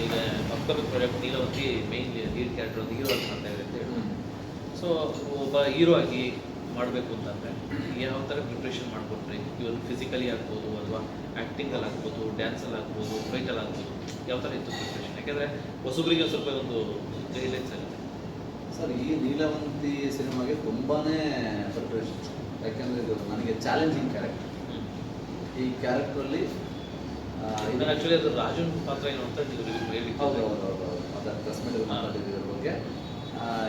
ಈಗ upcoming project Neelavanthi main lead character ಒಂದು hero ಆಗಿ ಮಾಡ್ತಾ ಇದೆ ಅಂತ ಹೇಳಿ ಸೊ ಒಬ್ಬ ಹೀರೋ ಆಗಿ ಮಾಡಬೇಕು ಅಂತಂದರೆ ಯಾವ ಥರ ಪ್ರಿಪ್ರೇಷನ್ ಮಾಡಿಕೊಟ್ರಿ ಇವನ್ ಫಿಸಿಕಲಿ ಆಗ್ಬೋದು ಅಥವಾ ಆ್ಯಕ್ಟಿಂಗಲ್ಲಿ ಆಗ್ಬೋದು ಡ್ಯಾನ್ಸಲ್ಲಿ ಆಗ್ಬೋದು ಫೈಟಲ್ಲಿ ಆಗ್ಬೋದು ಯಾವ ಥರ ಇತ್ತು ಪ್ರಿಪ್ರೇಷನ್ ಯಾಕೆಂದರೆ ಹೊಸಬರಿಗೆ ಒಂದ್ ಸ್ವಲ್ಪ ಒಂದು ಗೈಡ್ಲೈನ್ಸ್ ಆಗುತ್ತೆ. ಸರ್ ಈ ನೀಲವಂತಿ ಸಿನಿಮಾಗೆ ತುಂಬಾ ಪ್ರಿಪ್ರೇಷನ್ ಯಾಕೆಂದರೆ ಇದು ನನಗೆ ಚಾಲೆಂಜಿಂಗ್ ಕ್ಯಾರೆಕ್ಟರ್ ಈ ಕ್ಯಾರೆಕ್ಟ್ರಲ್ಲಿ ನಾನು ಆ್ಯಕ್ಚುಲಿ ಅದು ರಾಜನ್ ಪಾತ್ರ ಏನು ಅಂತ ಹೌದು ಹೌದು ಹೌದು ಅದು ಮೀಟ್ ಮಾತಾಡಿದ್ದೀವಿ ಇದ್ರ ಬಗ್ಗೆ.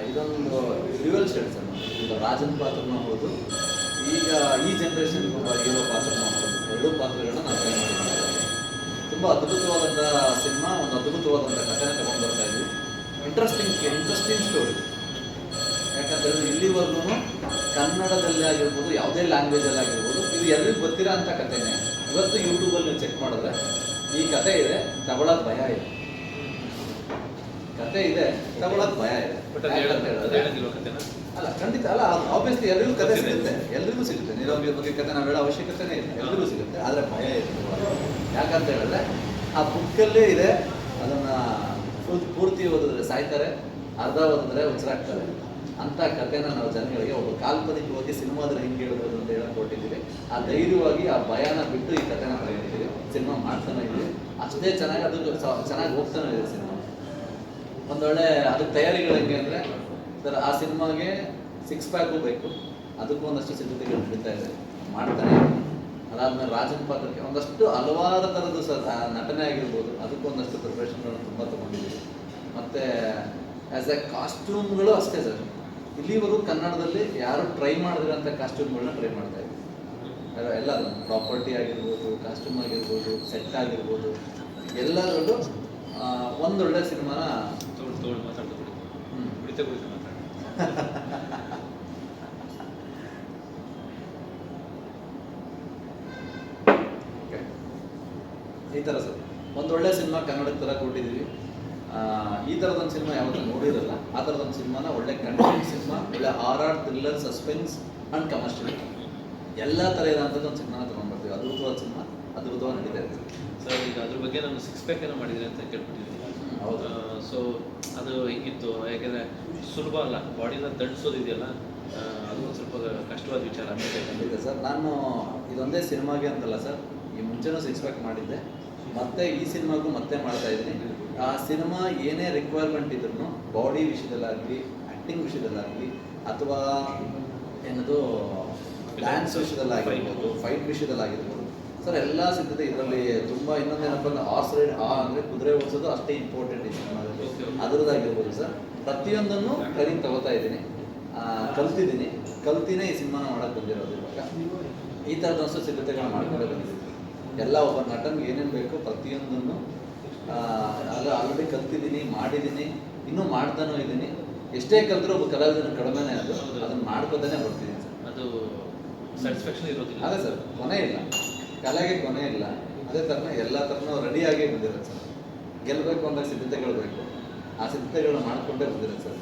ಇದೊಂದು ರಿವಲ್ ಸ್ಟೇಟ್ಸ್ ಈಗ ರಾಜನ್ ಪಾತ್ರನೂ ಹೌದು. ಈಗ ಈ ಜನರೇಷನ್ ಇರೋ ಹೀರೋ ಪಾತ್ರನೂ ಹೌದು. ಎರಡೂ ಪಾತ್ರಗಳನ್ನ ನಾವು ಟ್ರೈನ್ ಮಾಡಿದ್ದೀನಿ ತುಂಬ ಅದ್ಭುತವಾದಂಥ ಸಿನಿಮಾ ಒಂದು ಅದ್ಭುತವಾದಂಥ ಕಥೆನ ತಗೊಂಡು ಬರ್ತಾ ಇದ್ವಿ. ಇಂಟ್ರೆಸ್ಟಿಂಗ್ ಇಂಟ್ರೆಸ್ಟಿಂಗ್ ಸ್ಟೋರಿ ಯಾಕಂತಂದ್ರೆ ಇಲ್ಲಿವರೆಗೂ ಕನ್ನಡದಲ್ಲಿ ಆಗಿರ್ಬೋದು ಯಾವುದೇ ಲ್ಯಾಂಗ್ವೇಜಲ್ಲಿ ಆಗಿರ್ಬೋದು ಇದು ಎಲ್ರಿಗೂ ಗೊತ್ತಿರೋ ಅಂಥ ಕಥೆನೇ. ಇವತ್ತು ಯೂಟ್ಯೂಬಲ್ಲಿ ಚೆಕ್ ಮಾಡಿದ್ರೆ ಈ ಕತೆ ಇದೆ ತಗೊಳ್ಳೋದು ಭಯ ಇದೆ. ಕತೆ ಇದೆ ತಗೊಳ್ಳೋದು ಭಯ ಇದೆ. ಅಲ್ಲ ಖಂಡಿತ ಅಲ್ಲ ಆಬ್ವಿಯಸ್ಲಿ ಎಲ್ರಿಗೂ ಕತೆ. ಸಿಗುತ್ತೆ. ಎಲ್ರಿಗೂ ಸಿಗುತ್ತೆ. ನೀರಾವರಿ ಬಗ್ಗೆ ಕತೆ ನಾವು ಹೇಳೋ ಅವಶ್ಯಕತೆನೇ ಇಲ್ಲ. ಎಲ್ರಿಗೂ ಸಿಗುತ್ತೆ. ಆದರೆ ಭಯ ಇದೆ. ಯಾಕಂತ ಹೇಳಿದ್ರೆ ಆ ಬುಕ್ಕಲ್ಲೇ ಇದೆ. ಅದನ್ನ ಫುಲ್ ಪೂರ್ತಿ ಓದಿದ್ರೆ ಸಾಯ್ತಾರೆ ಅರ್ಧ ಓದಿದ್ರೆ ಉಸಿರಾಗ್ತಾರೆ ಅಂತ ಕಥೆನ ನಾವು ಜನಗಳಿಗೆ ಒಬ್ಬ ಕಾಲ್ಪನಿಕವಾಗಿ ಸಿನಿಮಾದಲ್ಲಿ ಹೆಂಗೆ ಹೇಳ್ಬೋದು ಅಂತ ಹೇಳಕ್ ಕೊಟ್ಟಿದ್ದೀವಿ ಆ ಧೈರ್ಯವಾಗಿ ಆ ಭಯನ ಬಿಟ್ಟು ಈ ಕಥೆನ ತಗೊಂಡಿದ್ದೀವಿ ಸಿನಿಮಾ ಮಾಡ್ತಾನೆ ಇದ್ದೀವಿ. ಅಷ್ಟೇ ಚೆನ್ನಾಗಿ ಅದು ಚೆನ್ನಾಗಿ ಹೋಗ್ತಾನೆ ಇದೆ ಸಿನಿಮಾ. ಒಂದೊಳ್ಳೆ ಅದಕ್ಕೆ ತಯಾರಿಗಳು ಹೆಂಗೆ ಅಂದರೆ, ಸರ್ ಆ ಸಿನಿಮಾಗೆ ಸಿಕ್ಸ್ ಪ್ಯಾಕು ಬೇಕು. ಅದಕ್ಕೂ ಒಂದಷ್ಟು ಸಿದ್ಧತೆಗಳು ನಡೀತಾ ಇದೆ. ಮಾಡ್ತಾನೆ. ಅದಾದ್ಮೇಲೆ ರಾಜನ್ ಪಾತ್ರಕ್ಕೆ ಒಂದಷ್ಟು ಹಲವಾರು ಥರದ್ದು ಸರ್ ನಟನೆ ಆಗಿರ್ಬೋದು. ಅದಕ್ಕೂ ಒಂದಷ್ಟು ಪ್ರಿಪ್ರೇಷನ್ಗಳನ್ನು ತುಂಬ ತಗೊಂಡಿದ್ದೀವಿ. ಮತ್ತು ಆ್ಯಸ್ ಎ ಕಾಸ್ಟ್ಯೂಮ್ಗಳು ಅಷ್ಟೇ ಸರ್. ಇಲ್ಲಿವರೆಗೂ ಕನ್ನಡದಲ್ಲಿ ಯಾರು ಟ್ರೈ ಮಾಡಿದಿರೋಂಥ ಕಾಸ್ಟ್ಯೂಮ್ಗಳನ್ನ ಟ್ರೈ ಮಾಡ್ತಾ ಇದ್ದೀವಿ ಎಲ್ಲ- ಪ್ರಾಪರ್ಟಿ ಆಗಿರ್ಬೋದು ಕಾಸ್ಟ್ಯೂಮ್ ಆಗಿರ್ಬೋದು ಸೆಟ್ ಆಗಿರ್ಬೋದು ಎಲ್ಲರೂ ಆ, ಒಂದೊಳ್ಳೆ ಸಿನಿಮಾನ. ಈ ಥರ ಸರ್. ಒಂದೊಳ್ಳೆ ಸಿನಿಮಾ ಕನ್ನಡಕ್ಕೆ ಥರ ಕೊಟ್ಟಿದ್ದೀವಿ. ಈ ಥರದೊಂದು ಸಿನಿಮಾ ಯಾವತ್ತೂ ನೋಡಿರಲ್ಲ. ಆ ಥರದೊಂದು ಸಿನಿಮಾನ ಒಳ್ಳೆ ಕಂಟೆಂಟ್ ಸಿನಿಮಾ ಒಳ್ಳೆ ಆರ್ ಆರ್ ಥ್ರಿಲ್ಲರ್ ಸಸ್ಪೆನ್ಸ್ ಆ್ಯಂಡ್ ಕಮರ್ಷಿಯಲ್ ಎಲ್ಲ ಥರ ಇರೋಂಥದ್ದು ಒಂದು ಸಿನಿಮಾನ ತೊಗೊಂಡ್ಬರ್ತೀವಿ ಅದ್ಭುತವಾದ ಸಿನಿಮಾ ಅದ್ಭುತವಾಗಿ ನಡೀತಾ ಇರ್ತದೆ ಸರ್ ಈಗ ಅದ್ರ ಬಗ್ಗೆ ನಾನು ಸಿಕ್ಸ್ ಪ್ಯಾಕ್ ಏನೋ ಮಾಡಿದ್ದೀನಿ ಅಂತ ಕೇಳ್ಬಿಟ್ಟಿದ್ದೀನಿ ಹೌದು. ಸೊ ಅದು ಹೆಂಗಿತ್ತು? ಯಾಕೆಂದರೆ ಸುಲಭ ಅಲ್ಲ. ಬಾಡಿನ ದಂಡಿಸೋದಿದೆಯಲ್ಲ. ಅದು ಒಂದು ಸ್ವಲ್ಪ ಕಷ್ಟವಾದ ವಿಚಾರ. ಅಂತ ಖಂಡಿತ ಸರ್. ನಾನು ಇದೊಂದೇ ಸಿನಿಮಾಗೆ ಅಂತಲ್ಲ ಸರ್. ಈ ಮುಂಚೆನೂ ಸಿಕ್ಸ್ ಪ್ಯಾಕ್ ಮಾಡಿದ್ದೆ. ಮತ್ತೆ ಈ ಸಿನಿಮಾಗೂ ಮತ್ತೆ ಮಾಡ್ತಾ ಇದ್ದೀನಿ. ಆ ಸಿನಿಮಾ ಏನೇ ರಿಕ್ವೈರ್ಮೆಂಟ್ ಇದ್ರೂ ಬಾಡಿ ವಿಷಯದಲ್ಲಾಗಲಿ ಆ್ಯಕ್ಟಿಂಗ್ ವಿಷಯದಲ್ಲಾಗಲಿ, ಅಥವಾ ಏನದು ಡ್ಯಾನ್ಸ್ ವಿಷಯದಲ್ಲಾಗಿರ್ಬೋದು ಫೈಟ್ ವಿಷಯದಲ್ಲಾಗಿರ್ಬೋದು ಸರ್ ಎಲ್ಲ ಸಿದ್ಧತೆ ಇದರಲ್ಲಿ. ತುಂಬ ಇನ್ನೊಂದು ಅಂದ್ರೆ ಹಾರ್ಸ್ ರೈಡ್ ಆ ಅಂದರೆ ಕುದುರೆ ಓಡಿಸೋದು ಅಷ್ಟೇ ಇಂಪಾರ್ಟೆಂಟ್ okay. ಅದರದ್ದಾಗಿರ್ಬೋದು ಸರ್ ಪ್ರತಿಯೊಂದನ್ನು ಕರಿ ತಗೋತಾ ಇದ್ದೀನಿ. ಕಲ್ತಿದ್ದೀನಿ. ಕಲ್ತಿನೇ ಈ ಸಿನಿಮಾನ ಮಾಡಕ್ಕೆ ಬಂದಿರೋದು ಇವಾಗ. ಈ ತರದ ಸಿದ್ಧತೆಗಳನ್ನ ಮಾಡ್ಕೊಂಡೇ ಬಂದಿದ್ದೀನಿ. ಎಲ್ಲ ಒಬ್ಬ ನಟನ್ಗೆ ಏನೇನು ಬೇಕೋ ಪ್ರತಿಯೊಂದನ್ನು ಆಲ್ರೆಡಿ ಕಲ್ತಿದ್ದೀನಿ ಮಾಡಿದ್ದೀನಿ ಇನ್ನೂ ಮಾಡ್ತಾನೂ ಇದ್ದೀನಿ. ಎಷ್ಟೇ ಕಲ್ತರೂ ಒಬ್ಬ ಕಲಾವಿದನ ಕಡಿಮೆನೇ ಅದು. ಅದನ್ನು ಮಾಡ್ಕೋತಾನೆ ಬರ್ತೀನಿ. ಸರ್ ಅದು ಸ್ಯಾಟಿಸ್ಫ್ಯಾಕ್ಷನ್ ಇರೋದಿಲ್ಲ. ಅದೇ ಸರ್ ಕೊನೆ ಇಲ್ಲ. ಕಲೆಗೆ ಕೊನೆ ಇಲ್ಲ. ಅದೇ ಥರನ ಎಲ್ಲ ಥರನೂ ರೆಡಿಯಾಗಿ ಬಂದಿರೋದು ಸರ್. ಗೆಲ್ಲಬೇಕು ಅಂದಾಗ ಸಿದ್ಧತೆಗಳು ಬೇಕು. ಆ ಸಿದ್ಧತೆಗಳನ್ನ ಮಾಡಿಕೊಂಡೇ ಬಂದಿರೋದು ಸರ್.